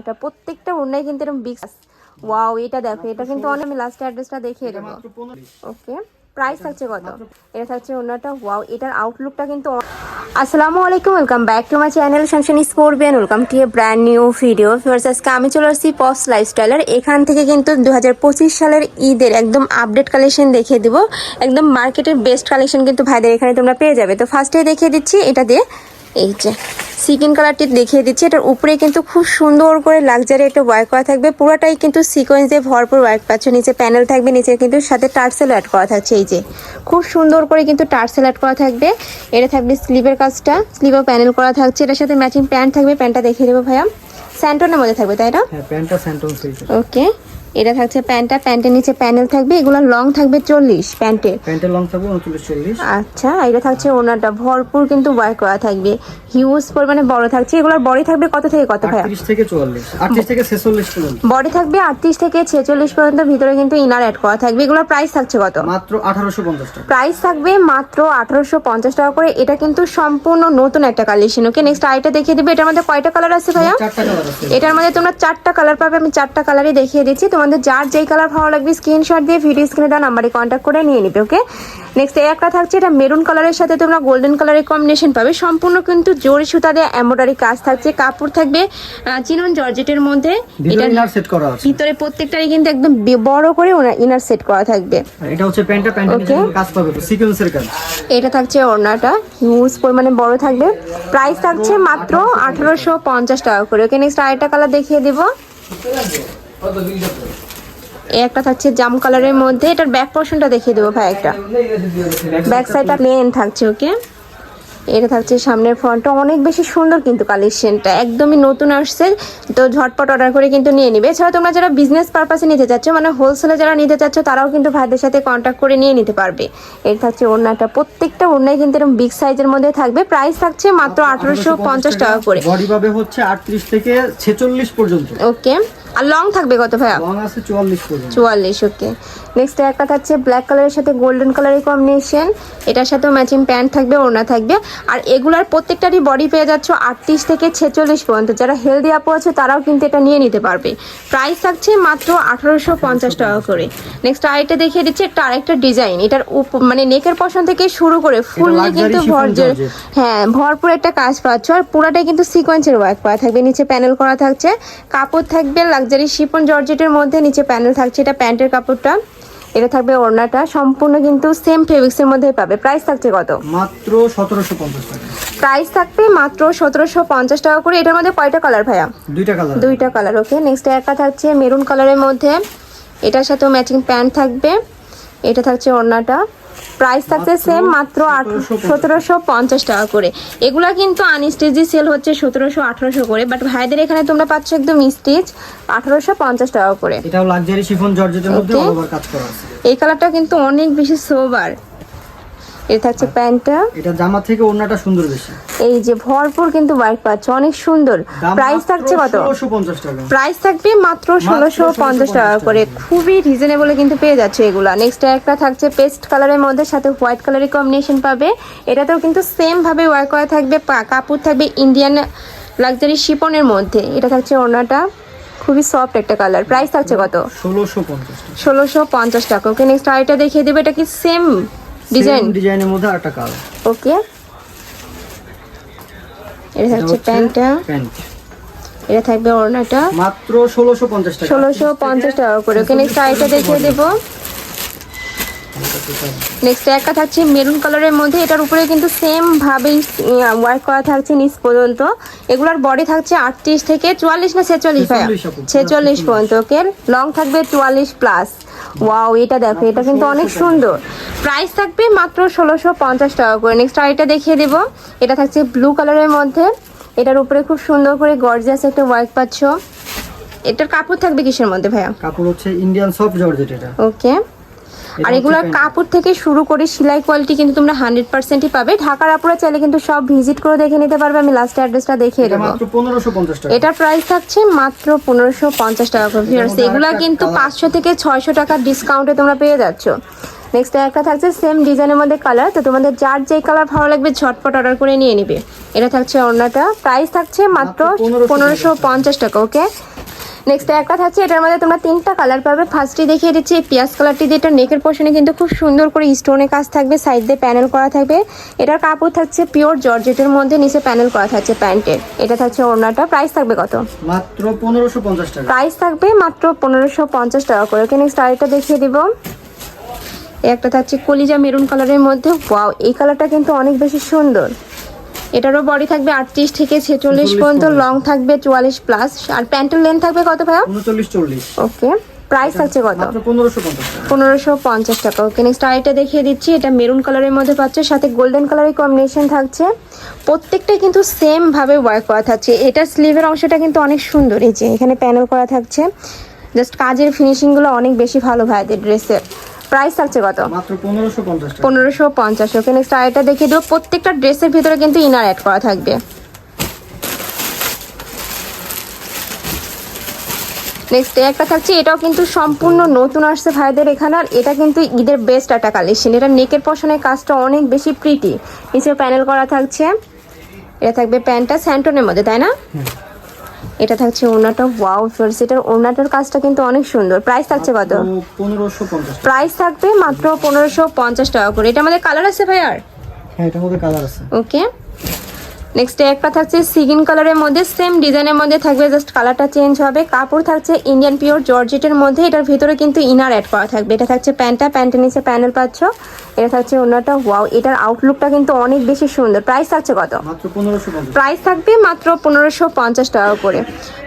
একটা, প্রত্যেকটা ওড়নায় কিন্তু এরকম বিগ ওয়াও এটা দেখো, এটা কিন্তু অনেক, আমি লাস্ট অ্যাড্রেসটা দেখিয়ে দেবো। ওকে প্রাইস থাকছে কত? এটা থাকছে ওনাটা ওয়াও এটার আউটলুকটা কিন্তু আসসালামু আলাইকুম welcome back to my channel শামশান স্পোর্টবিয়ান welcome to a brand new video viewers আজকে আমি চলে আসছি পপস লাইফস্টাইলের এখান থেকে কিন্তু দু হাজার পঁচিশ সালের ঈদের একদম আপডেট কালেকশন দেখিয়ে দিব। একদম মার্কেটের বেস্ট কালেকশন কিন্তু ভাইদের এখানে তোমরা পেয়ে যাবে। তো ফার্স্টে দেখিয়ে দিচ্ছি, এটা দিয়ে, এই যে। সিকিন কালারটি দেখিয়ে দিচ্ছি। এটার উপরে কিন্তু খুব সুন্দর করে লাক্সারি একটা ওয়ার্ক করা থাকবে। পুরোটাই কিন্তু সিকোয়েন্স দিয়ে ভরপুর ওয়ার্ক পাচ্ছ। নিচে প্যানেল থাকবে নিচে কিন্তু সাথে টার্সেল অ্যাড করা থাকছে এই যে। খুব সুন্দর করে কিন্তু টার্সেল অ্যাড করা থাকবে। এটা থাকবে স্লিভের কাজটা। স্লিভও প্যানেল করা থাকছে। এটার সাথে ম্যাচিং প্যান্ট থাকবে। প্যান্টটা দেখিয়ে দেবো ভাইয়া। স্যান্টনের মধ্যে থাকবে তাই না? হ্যাঁ ওকে এটা থাকছে প্যান্টটা প্যান্টের নিচে প্যানেল থাকবে এগুলো লং থাকবে চল্লিশ প্যান্টের। প্যান্টের লং থাকবে উনচল্লিশ চল্লিশ। আচ্ছা এটা থাকছে ওনারটা ভরপুর কিন্তু ওয়ার্ক করা থাকবে। হিউজ পরিমাণে বড় থাকছে এগুলোর বডি থাকবে কত থেকে কত আটত্রিশ থেকে চুয়াল্লিশ আটত্রিশ থেকে ছেচল্লিশ পর্যন্ত। বডি থাকবে আটত্রিশ থেকে ছেচল্লিশ পর্যন্ত ভিতরে কিন্তু ইনার অ্যাড করা থাকবে। এগুলোর প্রাইস থাকছে কত? মাত্র আঠারোশো পঞ্চাশ টাকা। প্রাইস থাকবে মাত্র আঠারোশো পঞ্চাশ টাকা করে। এটা কিন্তু সম্পূর্ণ নতুন একটা কালেকশন ওকে নেক্সট আইটা দেখিয়ে দিবে। এটার মধ্যে কয়টা কালার আছে ভাইয়া? চারটা কালার আছে। এটার মধ্যে তোমরা চারটা কালার পাবে আমি চারটা কালারই দেখিয়ে দিচ্ছি। তোমাদের যার যেই কালার ভালো লাগবে স্ক্রিনশট দিয়ে ভিডিও স্ক্রিনে দেওয়া নাম্বারে কন্ট্যাক্ট করে নিয়ে নিবে ওকে নেক্সট এই একটা থাকছে এটা মেরুন কালারের সাথে তোমরা গোল্ডেন কালারের কম্বিনেশন পাবে। সম্পূর্ণ কিন্তু জরি সুতা দিয়ে এমব্রয়ডারি কাজ থাকছে কাপড় থাকবে চিনন জর্জেটের মধ্যে। এটা ইনার সেট করা আছে। ভিতরে প্রত্যেকটারই কিন্তু একদম বড় করে ইনার সেট করা থাকবে। এটা হচ্ছে প্যান্টটা প্যান্টের কাজ পাবে সিকোয়েন্সের কাজ। এটা থাকছে ওড়নাটা হিউজ পরিমাণে বড় থাকবে। প্রাইস থাকছে মাত্র আঠারোশো পঞ্চাশ টাকা করে ওকে নেক্সট আরেকটা কালার দেখিয়ে দেবো। এই একটা থাকছে জাম কালারের মধ্যে। এটার ব্যাক পোর্শনটা দেখিয়ে দেবো ভাই একটা। ব্যাক সাইডটা প্লেন থাকছে ওকে এটা থাকছে সামনের ফ্রন্টটা অনেক বেশি সুন্দর কিন্তু কালেকশনটা একদমই নতুন আসছে। তো ঝটপট অর্ডার করে কিন্তু নিয়ে নিবে। এছাড়া তোমরা যারা বিজনেস পারপাসে নিতে চাচ্ছ মানে হোলসেলে যারা নিতে চাচ্ছ তারাও কিন্তু ভাইদের সাথে কন্ট্যাক্ট করে নিয়ে নিতে পারবে। এর থাকছে ওড়নাটা। প্রত্যেকটা ওড়নায় কিন্তু এরকম বিগ সাইজের মধ্যে থাকবে। প্রাইস থাকছে মাত্র আঠারোশো পঞ্চাশ টাকা করে। বডি পাবে হচ্ছে আটত্রিশ থেকে ছেচল্লিশ পর্যন্ত। ওকে আর লং থাকবে কত ভাইয়া? লং আছে চুয়াল্লিশ পর্যন্ত। চুয়াল্লিশ ওকে নেক্সট একটা থাকছে ব্ল্যাক কালারের সাথে গোল্ডেন কালারের কম্বিনেশন এটার সাথেও ম্যাচিং প্যান্ট থাকবে ওড়না থাকবে। আর এগুলার প্রত্যেকটারই বডি পেয়ে যাচ্ছ আটত্রিশ থেকে ছেচল্লিশ পর্যন্ত। যারা হেলদি আপু আছে তারাও কিন্তু এটা নিয়ে নিতে পারবে। প্রাইস থাকছে মাত্র আঠারোশো পঞ্চাশ টাকা করে। নেক্সট আরেকটা দেখিয়ে দিচ্ছে একটা আরেকটা ডিজাইন এটার মানে নেকের পশন থেকে শুরু করে ফুললি কিন্তু ভর। হ্যাঁ ভরপুর একটা কাজ পাচ্ছ। আর পুরাটাই কিন্তু সিকোয়েন্সের ওয়ার্ক করা থাকবে। নিচে প্যানেল করা থাকছে। কাপড় থাকবে লাক্সারি শিপন জর্জেটের মধ্যে নিচে প্যানেল থাকছে এটা প্যান্টের কাপড়টা। এটা থাকবে ওড়নাটা। সম্পূর্ণ কিন্তু সেম ফেব্রিক্সের মধ্যেই পাবে। প্রাইস থাকছে কত? মাত্র সতেরোশো পঞ্চাশ টাকা। প্রাইস থাকবে মাত্র সতেরোশো পঞ্চাশ টাকা করে। এটার মধ্যে কয়টা কালার ভাইয়া? দুইটা কালার দুইটা কালার ওকে নেক্সট একটা থাকছে মেরুন কালারের মধ্যে। এটার সাথেও ম্যাচিং প্যান্ট থাকবে। এটা থাকছে ওড়নাটা। প্রাইস থাকছে সেম মাত্র সতেরোশো পঞ্চাশ টাকা করে। এগুলা কিন্তু আনস্টেজি সেল হচ্ছে সতেরোশো আঠারোশো করে বাট ভাইদের এখানে তোমরা পাচ্ছ একদম স্টিচ আঠারোশো পঞ্চাশ টাকা করে। এটাও লাক্সারি শিফন জর্জেটের মধ্যে অল ওভার কাজ করা আছে। এই কালারটা কিন্তু অনেক বেশি সোবার এটা থাকছে প্যান্টটা। এটা জামা থেকে ওড়নাটা সুন্দর বেশি। এই যে ভরপুর কিন্তু ওয়ার্ক পাচ্ছ অনেক সুন্দর। প্রাইস থাকছে কত? ষোলোশো পঞ্চাশ টাকা। প্রাইস থাকবে মাত্র ষোলোশো পঞ্চাশ টাকা করে। খুবই রিজনেবলে কিন্তু পেয়ে যাচ্ছে এগুলা। নেক্সট একটা থাকছে পেস্ট কালারের মধ্যে সাথে হোয়াইট কালারের কম্বিনেশন পাবে। এটাতেও কিন্তু সেম ভাবে ওয়ার্ক করা থাকবে কাপড় থাকবে ইন্ডিয়ান লাক্সারি শিপনের মধ্যে। এটা থাকছে ওড়নাটা। খুবই সফট একটা কালার প্রাইস থাকছে কত? ষোলোশো পঞ্চাশ টাকা। ষোলোশো পঞ্চাশ টাকা। ওকে নেক্সট আরেকটা দেখিয়ে দেবে। এটা কি সেম ডিজাইন ডিজাইনের মধ্যে আরেকটা কালার ওকে এটা থাকছে প্যান্টটা। প্যান্ট। এটা থাকবে ওড়নাটা। মাত্র ষোলোশো পঞ্চাশ টাকা। ষোলোশো পঞ্চাশ টাকা করে ওকে নেক্সট আরেকটা দেখিয়ে দেবো। নেক্সট একটা থাকছে মেরুন কালারের মধ্যে এটার উপরে কিন্তু সেম ভাবেই ওয়ার্ক করা থাকছে নিচ পর্যন্ত। এগুলোর বডি থাকছে আটত্রিশ থেকে চুয়াল্লিশ না ছেচল্লিশ ভাইয়া? ছেচল্লিশ পর্যন্ত ওকে লং থাকবে চুয়াল্লিশ প্লাস ওয়াও এটা দেখো এটা কিন্তু অনেক সুন্দর। প্রাইস থাকবে মাত্র ষোলোশো পঞ্চাশ টাকা করে। নেক্সট আরেকটা দেখিয়ে দেব। এটা থাকছে ব্লু কালারের মধ্যে। এটার উপরে খুব সুন্দর করে গর্জিয়াস একটা ওয়ার্ক পাচ্ছ। এটার কাপড় থাকবে কিসের মধ্যে ভাইয়া? কাপড় হচ্ছে ইন্ডিয়ান সফট জর্জেট এটা। ওকে আর এগুলোর কাপড় থেকে শুরু করে সেলাই কোয়ালিটি কিন্তু তোমরা হান্ড্রেড পার্সেন্টই পাবে। ঢাকার আপুরা চাইলে কিন্তু সব ভিজিট করে দেখে নিতে পারবে। আমি লাস্ট অ্যাড্রেসটা দেখিয়ে দেবো। টাকা। এটার প্রাইস থাকছে মাত্র পনেরোশো পঞ্চাশ টাকা করে। এগুলা কিন্তু পাঁচশো থেকে ছয়শো টাকার ডিসকাউন্টে তোমরা পেয়ে যাচ্ছ। নেক্সট একটা থাকছে সেম ডিজাইনের মধ্যে কালার তো তোমাদের যার যেই কালার ভালো লাগবে ঝটপট অর্ডার করে নিয়ে নিবে। এটা থাকছে অন্যটা। প্রাইস থাকছে মাত্র মাত্র 1550 পনেরোশো পঞ্চাশ টাকা ওকে নেক্সট একটা থাকছে এটার মধ্যে তোমরা তিনটা কালার পাবে। ফার্স্টে দেখিয়ে দিচ্ছি এই পিয়াজ কালারটি দিয়ে এটা নেকের পোর্শনে কিন্তু খুব সুন্দর করে স্টোনের কাজ থাকবে সাইড দিয়ে প্যানেল করা থাকবে। এটার কাপড় থাকছে পিওর জর্জেটের মধ্যে নিচে প্যানেল করা থাকছে প্যান্টের এটা থাকছে ওড়নাটা। প্রাইস থাকবে কত? মাত্র পনেরোশো পঞ্চাশ টাকা। প্রাইস থাকবে মাত্র পনেরোশো পঞ্চাশ টাকা করে। ওকে নেক্সট আরেকটা দেখিয়ে দিব। একটা থাকছে কলিজা মেরুন কালারের মধ্যে। ওয়াও এই কালারটা কিন্তু অনেক বেশি সুন্দর। এটারও বডি থাকবে আটত্রিশ থেকে ছেচল্লিশ পর্যন্ত। লং থাকবে চুয়াল্লিশ প্লাস আর প্যান্টের লেন্থ থাকবে কত ভাইয়া? উনচল্লিশ চল্লিশ। ওকে প্রাইস থাকছে কত? পনেরোশো পঞ্চাশ টাকা। ওকে নেক্সট আরেকটা দেখিয়ে দিচ্ছি এটা মেরুন কালারের মধ্যে পাচ্ছে সাথে গোল্ডেন কালারের কম্বিনেশন থাকছে। প্রত্যেকটাই কিন্তু সেম ভাবে ওয়ার্ক করা থাকছে। এটার স্লিভের অংশটা কিন্তু অনেক সুন্দর এই যে এখানে প্যানেল করা থাকছে। জাস্ট কাজের ফিনিশিংগুলো অনেক বেশি ভালো ভাইদের ড্রেসের প্রাইস থাকছে কত? মাত্র পনেরোশো পঞ্চাশ টাকা। ওকে নেক্সট আরেকটা দেখিয়ে দেবো প্রত্যেকটা ড্রেসের ভিতরে কিন্তু ইনার অ্যাড করা থাকবে। নেক্সট একটা থাকছে এটাও কিন্তু সম্পূর্ণ নতুন আসছে ভাইদের এখানে আর এটা কিন্তু ঈদের বেস্ট একটা কালেকশন এটা নেকের পশনের কাজটা অনেক বেশি প্রিটি নিচে প্যানেল করা থাকছে এটা থাকবে প্যান্টটা স্যান্টনের মধ্যে তাই না? এটা থাকছে ওনাটা ওয়াও ফিয়ার্স এটার ওনাটার কাজটা কিন্তু অনেক সুন্দর। প্রাইস থাকছে কত? পনেরোশো প্রাইস থাকবে মাত্র পনেরোশো পঞ্চাশ টাকা করে। এটা আমাদের কালার আছে ভাই আর হ্যাঁ এটা আমাদের কালার আছে। ওকে নেক্সট একটা থাকছে সিগিন কালারের মধ্যে সেম ডিজাইনের মধ্যে থাকবে জাস্ট কালারটা চেঞ্জ হবে। কাপড় থাকছে ইন্ডিয়ান পিওর জর্জেটের মধ্যে এটার ভিতরে কিন্তু ইনার অ্যাড করা থাকবে। এটা থাকছে প্যান্টটা প্যান্টের নিচে প্যানেল পাচ্ছ। এটা থাকছে অন্যটা ওয়াও এটার আউটলুকটা কিন্তু অনেক বেশি সুন্দর। প্রাইস থাকছে কত? প্রাইস থাকবে মাত্র পনেরোশো পঞ্চাশ টাকা করে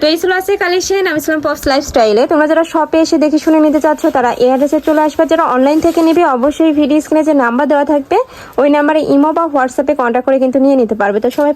তো এই ছিল আছে কালেকশন আমি ছিলাম পপস লাইফস্টাইলে তোমরা যারা শপে এসে দেখে শুনে নিতে চাচ্ছ তারা এই অ্যাড্রেসে চলে আসবে। যারা অনলাইন থেকে নেবে অবশ্যই ভিডিও স্ক্রিনে যে নাম্বার দেওয়া থাকবে ওই নাম্বারে ইমো বা হোয়াটসঅ্যাপে কন্ট্যাক্ট করে কিন্তু নিয়ে নিতে পারবে। তো সবাই